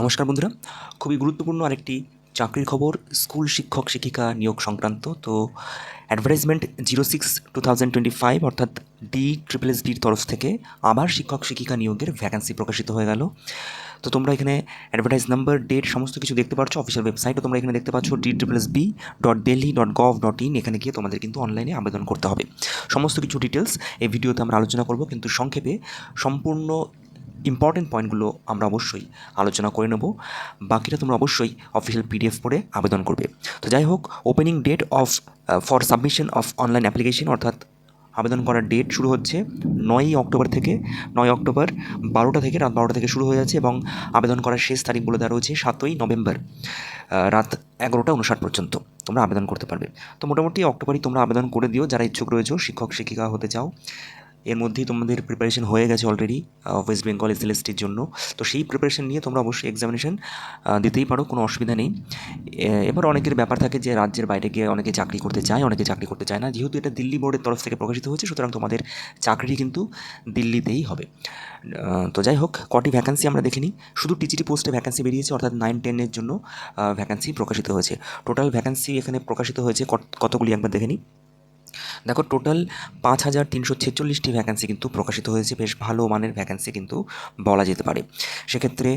নমস্কার বন্ধুরা। খুবই গুরুত্বপূর্ণ আরেকটি চাকরির খবর, স্কুল শিক্ষক শিক্ষিকা নিয়োগ সংক্রান্ত। তো advertisement zero six two thousand twenty five অর্থাৎ ডি ট্রিপল এস ডির তরফ থেকে আবার শিক্ষক শিক্ষিকা নিয়োগের ভ্যাকান্সি প্রকাশিত হয়ে গেল। তো তোমরা এখানে অ্যাডভার্টাইজ নাম্বার ডেট সমস্ত কিছু দেখতে পাচ্ছ অফিসিয়াল ওয়েবসাইটও তোমরা এখানে দেখতে পাচ্ছ D triple S B dot Delhi dot gov dot in এখানে গিয়ে তোমাদের কিন্তু অনলাইনে আবেদন করতে হবে। সমস্ত কিছু ডিটেলস এই ভিডিওতে আমরা আলোচনা করব, কিন্তু সংক্ষেপে সম্পূর্ণ ইম্পর্টেন্ট পয়েন্টগুলো আমরা অবশ্যই আলোচনা করে নেব। বাকিটা তোমরা অবশ্যই অফিসিয়াল পিডিএফ পড়ে আবেদন করবে। তো যাই হোক opening date of for submission of online application অর্থাৎ আবেদন করার ডেট শুরু হচ্ছে নয়ই অক্টোবর থেকে, নয় অক্টোবর বারোটা থেকে, রাত বারোটা থেকে শুরু হয়ে যাচ্ছে এবং আবেদন করার শেষ তারিখ বলে দেওয়া রয়েছে সাতই নভেম্বর রাত এগারোটা উনষাট পর্যন্ত তোমরা আবেদন করতে পারবে। তো মোটামুটি অক্টোবরই তোমরা আবেদন করে দিও, যারা ইচ্ছুক রয়েছে, শিক্ষক, শিক্ষিকা হতে চাও এর মধ্যেই তোমাদের প্রিপারেশন হয়ে গেছে অলরেডি ওয়েস্ট বেঙ্গল এসএলএসটির জন্য। তো সেই প্রিপারেশন নিয়ে তোমরা অবশ্যই এক্সামিনেশন দিতেই পারো, কোনো অসুবিধা নেই। এবার অনেকের ব্যাপার থাকে যে রাজ্যের বাইরে গিয়ে অনেকে চাকরি করতে চায়, অনেকে চাকরি করতে চায় না। যেহেতু এটা দিল্লি বোর্ডের তরফ থেকে প্রকাশিত হয়েছে, সুতরাং তোমাদের চাকরি কিন্তু দিল্লিতেই হবে। তো যাই হোক, কটি ভ্যাকান্সি আমরা দেখিনি। শুধু টিচিটি পোস্টে ভ্যাকান্সি বেরিয়েছে, অর্থাৎ নাইন টেনের জন্য ভ্যাকান্সি প্রকাশিত হয়েছে। টোটাল ভ্যাকান্সি এখানে প্রকাশিত হয়েছে, কত- কতগুলি একবার দেখে নিই। দেখো টোটাল পাঁচ হাজার তিনশো ছেচল্লিশটি ভ্যাকান্সি কিন্তু প্রকাশিত হয়েছে। বেশ ভালো মানের ভ্যাকান্সি কিন্তু বলা যেতে পারে। সেক্ষেত্রে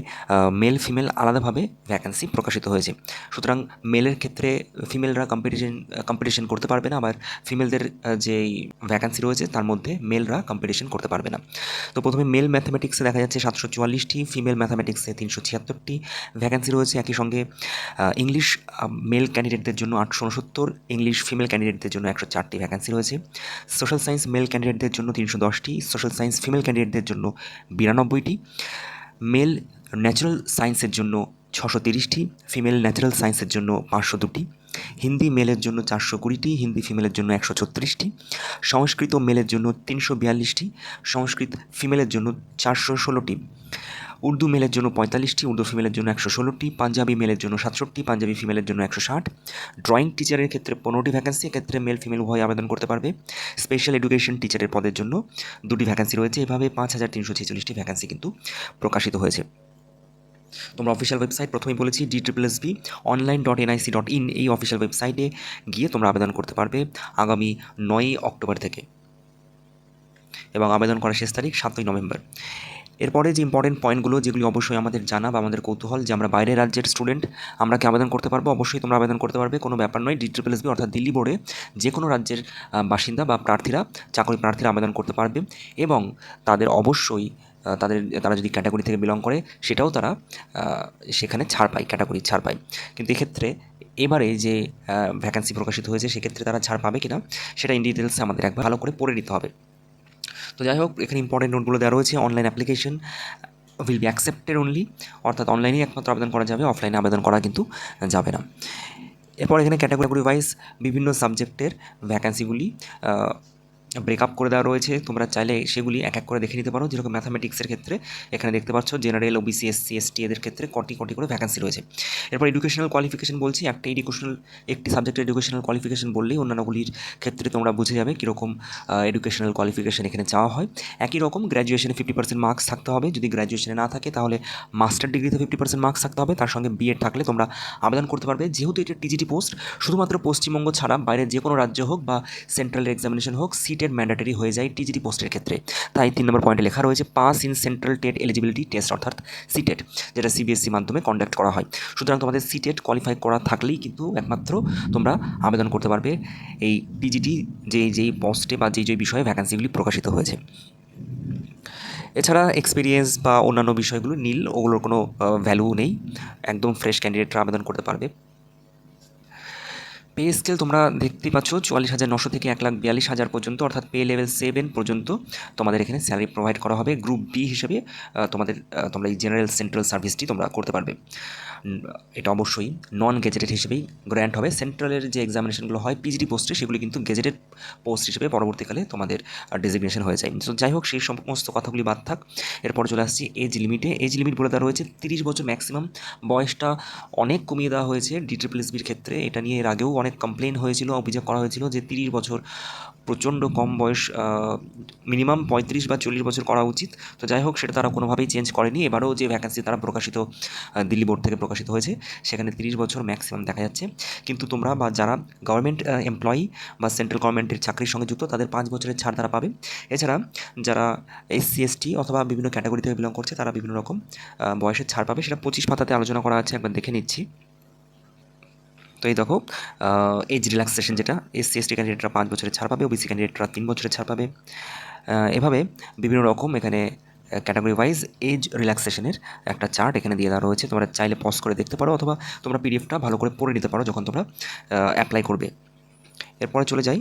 মেল ফিমেল আলাদাভাবে ভ্যাকান্সি প্রকাশিত হয়েছে। সুতরাং মেলের ক্ষেত্রে ফিমেলরা কম্পিটিশন কম্পিটিশন করতে পারবে না, আবার ফিমেলদের যেই ভ্যাকান্সি রয়েছে, তার মধ্যে মেলরা কম্পিটিশন করতে পারবে না। তো প্রথমে মেল ম্যাথামেটিক্সে দেখা যাচ্ছে সাতশো চুয়াল্লিশটি ফিমেল ম্যাথামেটিক্সে তিনশো ছিয়াত্তরটি ভ্যাকান্সি রয়েছে। একই সঙ্গে ইংলিশ মেল ক্যান্ডিডেটদের জন্য আটশো উনসত্তর ইংলিশ ফিমেল ক্যান্ডিডেটদের জন্য একশো চারটি ভ্যাকান্সি রয়েছে। সোশ্যাল সায়েন্স মেল ক্যান্ডিডেটদের জন্য তিনশো দশটি সোশ্যাল সায়েন্স ফিমেল ক্যান্ডিডেটদের জন্য বিরানব্বইটি মেল ন্যাচারাল সায়েন্সের জন্য ছশো তিরিশটি ফিমেল ন্যাচারাল সায়েন্সের জন্য পাঁচশো দুটি, হিন্দি মেলের জন্য চারশো কুড়িটি, হিন্দি ফিমেলের জন্য একশো ছত্রিশটি, সংস্কৃত মেলের জন্য তিনশো বিয়াল্লিশটি, সংস্কৃত ফিমেলের জন্য চারশো ষোলোটি। উর্দু মেলের জন্য পঁয়তাল্লিশটি, উর্দু ফিমেলের জন্য একশো ষোলোটি, পাঞ্জাবি মেলের জন্য সাতষট্টি, পাঞ্জাবি ফিমেলের জন্য একশো ষাট। ড্রয়িং টিচারের ক্ষেত্রে পনেরোটি ভ্যাকান্সি এক্ষেত্রে মেল ফিমেল উভয় আবেদন করতে পারবে। স্পেশাল এডুকেশন টিচারের পদের জন্য দুটি ভ্যাকান্সি রয়েছে, এভাবে পাঁচ হাজার তিনশো ছেচল্লিশটি ভ্যাকান্সি কিন্তু প্রকাশিত হয়েছে। তোমরা অফিসিয়াল ওয়েবসাইট প্রথমেই বলেছি D triple S B online dot NIC dot in এই অফিসিয়াল ওয়েবসাইটে গিয়ে তোমরা আবেদন করতে পারবে আগামী নয়ই অক্টোবর থেকে। এবং আবেদন করার শেষ তারিখ সাতই নভেম্বর। এরপরে যে ইম্পর্টেন্ট পয়েন্টগুলো যেগুলি অবশ্যই আমাদের জানা বা আমাদের কৌতূহল যে আমরা বাইরের রাজ্যের স্টুডেন্ট আমরা কি আবেদন করতে পারব? অবশ্যই তোমরা আবেদন করতে পারবে। কোনো ব্যাপার নয়। ডি ট্রিপল এসবি অর্থাৎ দিল্লি বোর্ডে যে কোনো রাজ্যের বাসিন্দা বা প্রার্থীরা, চাকরি প্রার্থীরা আবেদন করতে পারবে এবং তাদের অবশ্যই তাদের, তারা যদি ক্যাটাগরি থেকে বিলং করে, সেটাও তারা সেখানে ছাড় পায় ক্যাটাগরি ছাড় পায়। কিন্তু এক্ষেত্রে এবারে যে ভ্যাকান্সি প্রকাশিত হয়েছে, সেক্ষেত্রে তারা ছাড় পাবে কিনা, সেটা ইন ডিটেলসে আমাদের একবার ভালো করে পড়ে নিতে হবে। তো যাই হোক, এখানে ইম্পর্টেন্ট নোটগুলো দেওয়া রয়েছে। Online application will be accepted only অর্থাৎ অনলাইনেই একমাত্র আবেদন করা যাবে অফলাইনে আবেদন করা কিন্তু যাবে না। এরপর এখানে ক্যাটাগরি ওয়াইজ বিভিন্ন সাবজেক্টের ভ্যাকান্সিগুলি ব্রেকআপ করে দেওয়া রয়েছে। তোমরা চাইলে সেগুলি এক এক করে দেখে নিতে পারো। যেরকম ম্যাথামেটিক্সের ক্ষেত্রে, এখানে দেখতে পাচ্ছ জেনারেল ওবিসি এসসি এসটি এদের ক্ষেত্রে কটি কটি করে ভ্যাকান্সি রয়েছে। এরপর এডুকেশনাল কোয়ালিফিকেশন বলছি। একটা এডুকেশনাল একটি সাবজেক্টের এডুকেশনাল কোয়ালিফিকেশন বললেই অন্যান্যগুলির ক্ষেত্রে তোমরা বুঝে যাবে কীরকম এডুকেশনাল কোয়ালিফিকেশন এখানে চাওয়া হয়। একই রকম গ্র্যাজুয়েশনে ফিফটি পার্সেন্ট মার্কস থাকতে হবে। যদি গ্র্যাজুয়েশনে না থাকে, তাহলে মাস্টার ডিগ্রিতে ফিফটি পার্সেন্ট মার্কস থাকতে হবে। তার সঙ্গে বিএড থাকলে তোমরা আবেদন করতে পারবে। যেহেতু এটা টিজিটি পোস্ট শুধুমাত্র পশ্চিমবঙ্গ ছাড়া বাইরের যে কোনো রাজ্য হোক বা সেন্ট্রাল এক্সামিনেশন হোক সিটের ম্যান্ডেটারি হয়ে যায় টিজিটি পোস্টের ক্ষেত্রে। তাই তিন নম্বর পয়েন্টে লেখা রয়েছে pass in central TET eligibility test, অর্থাৎ সিটেট, যেটা সিবিএসসি মাধ্যমে কন্ডাক্ট করা হয়। সুতরাং তোমাদের সিটেট কোয়ালিফাই করা থাকলেই কিন্তু একমাত্র তোমরা আবেদন করতে পারবে এই টিজিটি, যে, যেই পোস্টে বা যেই যেই বিষয়ে ভ্যাকান্সিগুলি প্রকাশিত হয়েছে। এছাড়া এক্সপিরিয়েন্স বা অন্যান্য বিষয়গুলো নীল, ওগুলোর কোনো ভ্যালু নেই। একদম ফ্রেশ ক্যান্ডিডেটরা আবেদন করতে পারবে। পে স্কেল তোমরা দেখতেই পাচ্ছ চুয়াল্লিশ হাজার নশো থেকে এক লাখ বিয়াল্লিশ হাজার পর্যন্ত, অর্থাৎ পে লেভেল সেভেন পর্যন্ত তোমাদের এখানে স্যালারি প্রোভাইড করা হবে। গ্রুপ বি হিসেবে তোমাদের তোমরা এই জেনারেল সেন্ট্রাল সার্ভিসটি তোমরা করতে পারবে। এটা অবশ্যই নন গেজেটেড হিসেবেই গ্র্যান্ট হবে। সেন্ট্রালের যে এক্সামিনেশনগুলো হয় পিজিডি পোস্টে সেগুলি কিন্তু গেজেটেড পোস্ট হিসেবে পরবর্তীকালে তোমাদের ডেজিগনেশন হয়ে যায়। তো যাই হোক, সেই সমস্ত কথাগুলি বাদ থাক। এরপর চলে আসছি এজ লিমিটে এজ লিমিট বলে দেওয়া রয়েছে তিরিশ বছর ম্যাক্সিমাম বয়সটা অনেক কমিয়ে দেওয়া হয়েছে ডি ট্রিপল এসবির ক্ষেত্রে। এটা নিয়ে এর আগেও অনেক কমপ্লেন হয়েছিল, অভিযোগ করা হয়েছিল যে তিরিশ বছর, প্রচণ্ড কম বয়স মিনিমাম পঁয়ত্রিশ বা চল্লিশ বছর করা উচিত। তো যাই হোক, সেটা তারা কোনোভাবেই চেঞ্জ করেনি। এবারও যে ভ্যাকান্সি তারা প্রকাশিত দিল্লি বোর্ড থেকে প্রকাশিত হয়েছে, সেখানে তিরিশ বছর ম্যাক্সিমাম দেখা যাচ্ছে। কিন্তু তোমরা বা যারা গভর্নমেন্ট এমপ্লয়ি বা সেন্ট্রাল গভর্নমেন্টের চাকরির সঙ্গে যুক্ত, তাদের পাঁচ বছরের ছাড় তারা পাবে। এছাড়া যারা এসসি এসটি অথবা বিভিন্ন ক্যাটাগরি থেকে বিলং করছে, তারা বিভিন্ন রকম বয়সের ছাড় পাবে। সেটা পঁচিশ পাতাতে আলোচনা করা আছে, একবার দেখে নিচ্ছি। তো এই দেখো এজ রিল্যাক্সেশন যেটা এসসি এসটি ক্যান্ডিডেটরা পাঁচ বছরের ছাড় পাবে ওবিসি ক্যান্ডিডেটরা তিন বছরের ছাড় পাবে। এভাবে বিভিন্ন রকম এখানে ক্যাটাগরি ওয়াইজ এজ রিল্যাক্সেশনের একটা চার্ট এখানে দিয়ে দেওয়া রয়েছে। তোমরা চাইলে পজ করে দেখতে পারো, অথবা তোমরা পিডিএফটা ভালো করে পড়ে নিতে পারো যখন তোমরা অ্যাপ্লাই করবে। এরপরে চলে যাই।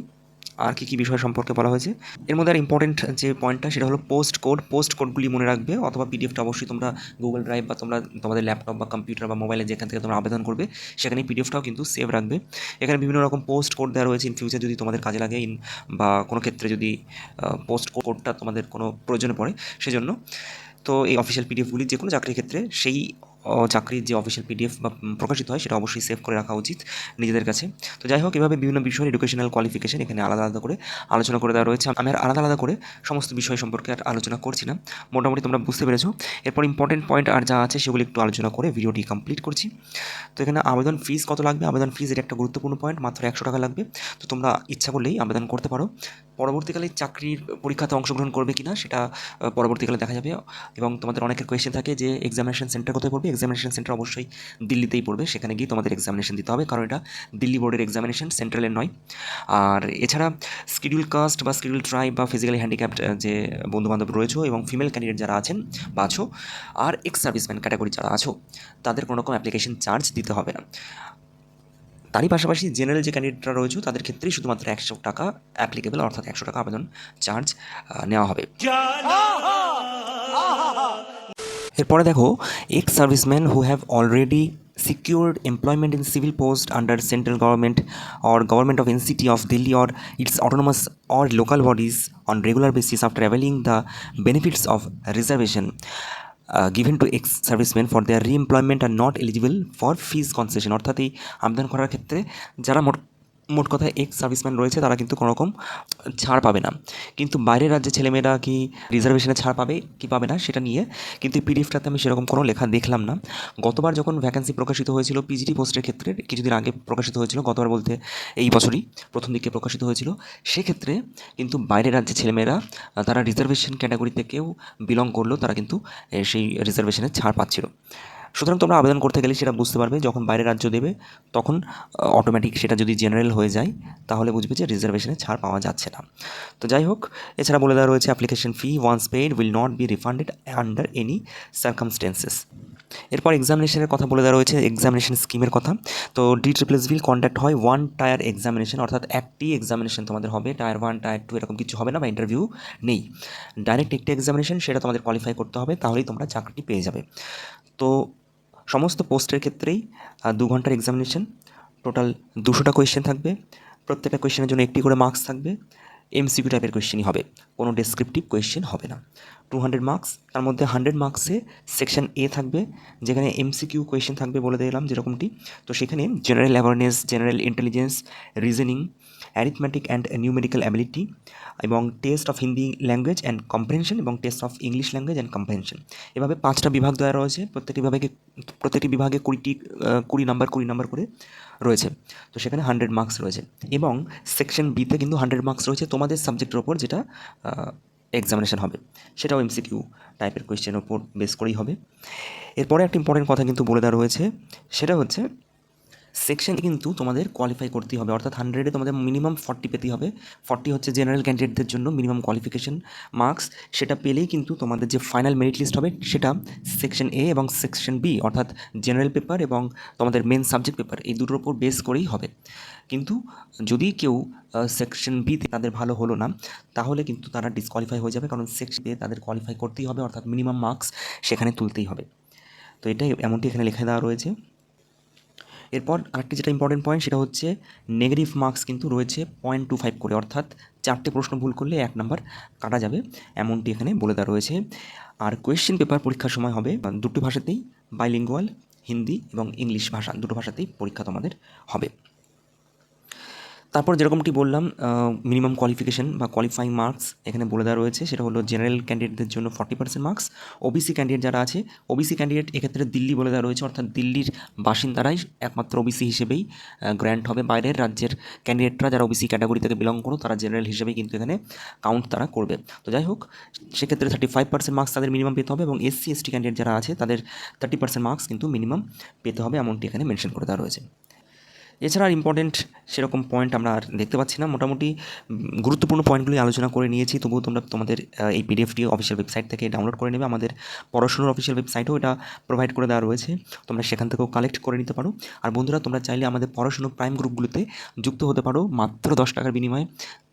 আর কী কী বিষয় সম্পর্কে বলা হয়েছে। এর মধ্যে আর ইম্পর্টেন্ট যে পয়েন্টটা সেটা হলো পোস্ট কোড পোস্ট কোডগুলি মনে রাখবে অথবা পিডিএফটা অবশ্যই তোমরা গুগল ড্রাইভ বা তোমরা তোমাদের ল্যাপটপ বা কম্পিউটার বা মোবাইলে যেখান থেকে তোমরা আবেদন করবে, সেখানে পিডিএফটাও কিন্তু সেভ রাখবে। এখানে বিভিন্ন রকম পোস্ট কোড দেওয়া রয়েছে ইন ফিউচার যদি তোমাদের কাজে লাগে ইন বা কোনো ক্ষেত্রে যদি পোস্ট কোডটা তোমাদের কোনো প্রয়োজনে পড়ে, সেজন্য। তো এই অফিসিয়াল পিডিএফগুলি যে কোনো চাকরির ক্ষেত্রে সেই চাকরির যে অফিসিয়াল পিডিএফ বা প্রকাশিত হয়, সেটা অবশ্যই সেভ করে রাখা উচিত নিজেদের কাছে। তো যাই হোক, এভাবে বিভিন্ন বিষয়ের এডুকেশনাল কোয়ালিফিকেশন এখানে আলাদা আলাদা করে আলোচনা করে দেওয়া রয়েছে। আমি আর আলাদা আলাদা করে সমস্ত বিষয় সম্পর্কে আর আলোচনা করছি না। মোটামুটি তোমরা বুঝতে পেরেছ। এরপর ইম্পর্টেন্ট পয়েন্ট আর যা আছে, সেগুলি একটু আলোচনা করে ভিডিওটি কমপ্লিট করছি। তো এখানে আবেদন ফিস কত লাগবে? আবেদন এটা একটা গুরুত্বপূর্ণ পয়েন্ট মাত্র একশো টাকা লাগবে। তো তোমরা ইচ্ছা করলেই আবেদন করতে পারো। পরবর্তীকালে চাকরির পরীক্ষাতে অংশগ্রহণ করবে কিনা সেটা পরবর্তীকালে দেখা যাবে। এবং তোমাদের অনেকের কোয়েশ্চেন থাকে যে এক্সামিনেশন সেন্টার কোথায় পড়বে? এক্সামিনেশন সেন্টার অবশ্যই দিল্লিতেই পড়বে। সেখানে গিয়ে তোমাদের এক্সামিনেশন দিতে হবে। কারণ এটা দিল্লি বোর্ডের এক্সামিনেশন সেন্ট্রালের নয়। আর এছাড়া স্কিডিউল কাস্ট বা স্কিডিউল ট্রাইব বা ফিজিক্যালি হ্যান্ডিক্যাপ্ট যে বন্ধুবান্ধব রয়েছে এবং ফিমেল ক্যান্ডিডেট যারা আছেন বা আছো, আর এক্স সার্ভিসম্যান ক্যাটাগরি যারা আছো, তাদের কোনো রকম অ্যাপ্লিকেশন চার্জ দিতে হবে না। তারই পাশাপাশি জেনারেল যে ক্যান্ডিডেটরা রয়েছে, তাদের ক্ষেত্রেই শুধুমাত্র একশো টাকা অ্যাপ্লিকেবল অর্থাৎ একশো টাকা আবেদন চার্জ নেওয়া হবে। এরপরে দেখো ex serviceman who have already secured employment in civil post under central government or government of N CT of Delhi or its autonomous or local bodies on regular basis of traveling the benefits of reservation uh, given to ex-servicemen for their re-employment are not eligible for fees concession অর্থাৎ এই আবেদন করার ক্ষেত্রে যারা মোট মোট কথা ex serviceman রয়েছে, তারা কিন্তু কোনো রকম ছাড় পাবে না। কিন্তু বাইরের রাজ্যের ছেলেমেয়েরা কি রিজার্ভেশনে ছাড় পাবে কি পাবে না, সেটা নিয়ে কিন্তু পিডিএফটাতে আমি সেরকম কোনো লেখা দেখলাম না। গতবার যখন ভ্যাকেন্সি প্রকাশিত হয়েছিল পিজিটি পোস্টের ক্ষেত্রে, কিছুদিন আগে প্রকাশিত হয়েছিল, গতবার বলতে এই বছরই প্রথম দিকে প্রকাশিত হয়েছিল, সেক্ষেত্রে কিন্তু বাইরের রাজ্যের ছেলেমেয়েরা, তারা রিজার্ভেশন ক্যাটাগরি থেকেও বিলং করলেও তারা কিন্তু সেই রিজার্ভেশনে ছাড় পাচ্ছিল। সুতরাং তোমরা আবেদন করতে গেলে সেটা বুঝতে পারবে, যখন বাইরের রাজ্য দেবে, তখন অটোমেটিক সেটা যদি জেনারেল হয়ে যায়, তাহলে বুঝবে যে রিজার্ভেশনে ছাড় পাওয়া যাচ্ছে না। তো যাই হোক, এছাড়া বলে দেওয়া রয়েছে application fee once paid will not be refunded under any circumstances এরপর এক্সামিনেশনের কথা বলে দেওয়া রয়েছে এক্সামিনেশন স্কিমের কথা। তো D triple S B conduct হয় ওয়ান টায়ার এক্সামিনেশন অর্থাৎ একটি এক্সামিনেশন তোমাদের হবে টায়ার ওয়ান টায়ার টু এরকম কিছু হবে না বা ইন্টারভিউ নেই। ডাইরেক্ট একটি এক্সামিনেশন সেটা তোমাদের কোয়ালিফাই করতে হবে, তাহলেই তোমরা চাকরিটি পেয়ে যাবে। তো সমস্ত পোস্টের ক্ষেত্রেই দু ঘণ্টার এক্সামিনেশন টোটাল দুশোটা কোয়েশ্চেন থাকবে। প্রত্যেকটা কোয়েশ্চেনের জন্য একটি করে মার্কস থাকবে। এমসিকিউ টাইপের কোয়েশ্চেনই হবে। কোনো ডেসক্রিপটিভ কোয়েশ্চেন হবে না। টু হান্ড্রেড মার্কস তার মধ্যে হান্ড্রেড মার্কসে সেকশন এ থাকবে, যেখানে এমসিকিউ কোয়েশ্চেন থাকবে বলে দিলাম যেরকমটি। তো সেখানে general awareness general intelligence reasoning arithmetic and numerical ability এবং test of Hindi language and comprehension এবং test of English language and comprehension এভাবে পাঁচটা বিভাগ দেওয়া রয়েছে। প্রত্যেকটি বিভাগে প্রত্যেকটি বিভাগে কুড়িটি কুড়ি নাম্বার কুড়ি নাম্বার করে রয়েছে। তো সেখানে হান্ড্রেড মার্কস রয়েছে। এবং সেকশন বিতে কিন্তু হান্ড্রেড মার্কস রয়েছে তোমাদের সাবজেক্টের ওপর, যেটা এক্সামিনেশন হবে। সেটাও এমসিকিউ টাইপের কোয়েশ্চেনের ওপর বেস করেই হবে। এরপরে একটা ইম্পর্টেন্ট কথা কিন্তু বলে দেওয়া রয়েছে। সেটা হচ্ছে সেকশন কিন্তু তোমাদের কোয়ালিফাই করতেই হবে। অর্থাৎ হান্ড্রেডে তোমাদের মিনিমাম ফর্টি পেতেই হবে। ফর্টি হচ্ছে জেনারেল ক্যান্ডিডেটদের জন্য মিনিমাম কোয়ালিফিকেশন মার্কস সেটা পেলেই কিন্তু তোমাদের যে ফাইনাল মেরিট লিস্ট হবে, সেটা সেকশন এ এবং সেকশন বি অর্থাৎ জেনারেল পেপার এবং তোমাদের মেন সাবজেক্ট পেপার এই দুটোর ওপর বেস করেই হবে। কিন্তু যদি কেউ সেকশন বিতে তাদের ভালো হলো না, তাহলে কিন্তু তারা ডিসকোয়ালিফাই হয়ে যাবে। কারণ সেকশন এ তাদের কোয়ালিফাই করতেই হবে, অর্থাৎ মিনিমাম মার্কস সেখানে তুলতেই হবে। তো এটাই এমনটি এখানে লেখা দেওয়া রয়েছে। এরপর আরেকটি যেটা ইম্পর্টেন্ট পয়েন্ট সেটা হচ্ছে নেগেটিভ মার্কস কিন্তু রয়েছে পয়েন্ট টু ফাইভ করে। অর্থাৎ চারটে প্রশ্ন ভুল করলে এক নাম্বার কাটা যাবে, এমনটি এখানে বলে দেওয়া রয়েছে। আর কোয়েশ্চেন পেপার পরীক্ষার সময় হবে, দুটো ভাষাতেই বাইলিঙ্গুয়াল হিন্দি এবং ইংলিশ ভাষা, দুটো ভাষাতেই পরীক্ষা তোমাদের হবে। তারপর যেরকমটি বললাম মিনিমাম কোয়ালিফিকেশন বা কোয়ালিফাইং মার্কস এখানে বলে দেওয়া রয়েছে। সেটা হলো জেনারেল ক্যান্ডিডেটদের জন্য forty percent marks OBC candidate যারা আছে ওবিসি ক্যান্ডিডেট এক্ষেত্রে দিল্লি বলে দেওয়া রয়েছে, অর্থাৎ দিল্লির বাসিন্দারাই একমাত্র ওবিসি হিসেবেই গ্র্যান্ট হবে। বাইরের রাজ্যের ক্যান্ডিডেটরা যারা ওবিসি ক্যাটাগরি থেকে বিলং করো, তারা জেনারেল হিসেবেই কিন্তু এখানে কাউন্ট তারা করবে। তো যাই হোক, সেক্ষেত্রে থার্টি ফাইভ পার্সেন্ট মার্কস তাদের মিনিমাম পেতে হবে এবং এসসি এসটি ক্যান্ডিডেট যারা আছে, তাদের থার্টি পার্সেন্ট মার্কস কিন্তু মিনিমাম পেতে হবে, এমনটি এখানে মেনশন করে দেওয়া রয়েছে। এছাড়া আর ইম্পর্টেন্ট সেরকম পয়েন্ট আমরা আর দেখতে পাচ্ছি না। মোটামুটি গুরুত্বপূর্ণ পয়েন্টগুলি আলোচনা করে নিয়েছি। তবুও তোমরা তোমাদের এই পিডিএফটি অফিসিয়াল ওয়েবসাইট থেকে ডাউনলোড করে নেবে। আমাদের পড়াশোনার অফিসিয়াল ওয়েবসাইটও এটা প্রোভাইড করে দেওয়া রয়েছে। তোমরা সেখান থেকেও কালেক্ট করে নিতে পারো। আর বন্ধুরা, তোমরা চাইলে আমাদের পড়াশুনো প্রাইম গ্রুপগুলোতে যুক্ত হতে পারো। মাত্র দশ টাকার বিনিময়ে।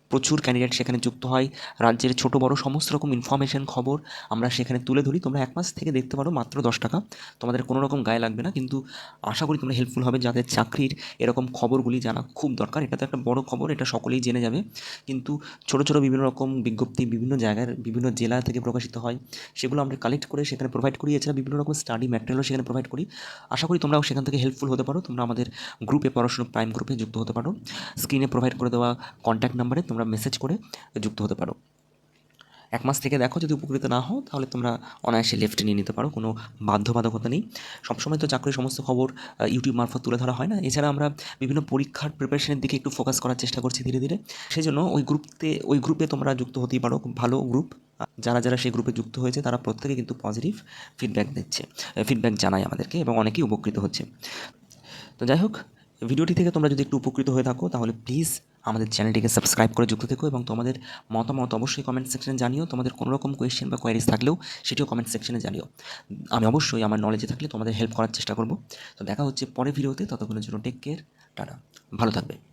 প্রচুর ক্যান্ডিডেট সেখানে যুক্ত হয়। রাজ্যের ছোট বড় সমস্ত রকম ইনফরমেশন খবর আমরা সেখানে তুলে ধরি। তোমরা এক মাস থেকে দেখতে পারো মাত্র দশ টাকা। তোমাদের কোনো রকম গায়ে লাগবে না। কিন্তু আশা করি তোমরা হেল্পফুল হবে। যাদের চাকরির এরকম খবরগুলি জানা খুব দরকার, এটা তো একটা বড় খবর, এটা সকলেই জেনে যাবে। কিন্তু ছোট ছোট বিভিন্ন রকম বিজ্ঞপ্তি বিভিন্ন জায়গার, বিভিন্ন জেলা থেকে প্রকাশিত হয়, সেগুলো আমরা কালেক্ট করে সেখানে প্রোভাইড করি। এছাড়া বিভিন্ন রকম স্টাডি ম্যাটেরিয়ালও সেখানে প্রোভাইড করি। আশা করি তোমরাও সেখান থেকে হেল্পফুল হতে পারো। তোমরা আমাদের গ্রুপে পড়াশুনো প্রাইম গ্রুপে যুক্ত হতে পারো। স্ক্রিনে প্রোভাইড করে দেওয়া কন্ট্যাক্ট নাম্বারে তোমরা মেসেজ করে যুক্ত হতে পারো। এক মাস থেকে দেখো যদি উপকৃত না হও, তাহলে তোমরা অনায়াসে লেফট নিয়ে নিতে পারো, কোনো বাধ্যবাধকতা নেই। সবসময় তো চাকরির সমস্ত খবর ইউটিউব মারফত তুলে ধরা হয় না। এছাড়া আমরা বিভিন্ন পরীক্ষার প্রিপারেশনের দিকে একটু ফোকাস করার চেষ্টা করছি ধীরে ধীরে। সেই জন্য ওই গ্রুপতে ওই গ্রুপে তোমরা যুক্ত হতেই পারো, খুব ভালো গ্রুপ যারা যারা সেই গ্রুপে যুক্ত হয়েছে, তারা প্রত্যেকে কিন্তু পজিটিভ ফিডব্যাক দিচ্ছে ফিডব্যাক জানায় আমাদেরকে এবং অনেকেই উপকৃত হচ্ছে। তো যাই হোক ভিডিওটি থেকে তোমরা যদি একটু উপকৃত হয়ে থাকো, তাহলে প্লিজ আমাদের চ্যানেলটিকে সাবস্ক্রাইব করে যুক্ত থেকো এবং তোমাদের মতামত অবশ্যই কমেন্ট সেকশনে জানিও। তোমাদের কোনো রকম কোয়েশ্চেন বা কোয়ারিজ থাকলেও সেটিও কমেন্ট সেকশনে জানিও। আমি অবশ্যই আমার নলেজে থাকলে তোমাদের হেল্প করার চেষ্টা করব। তো দেখা হচ্ছে পরের ভিডিওতে ততক্ষণের জন্য টেক কেয়ার টাটা। ভালো থাকবে।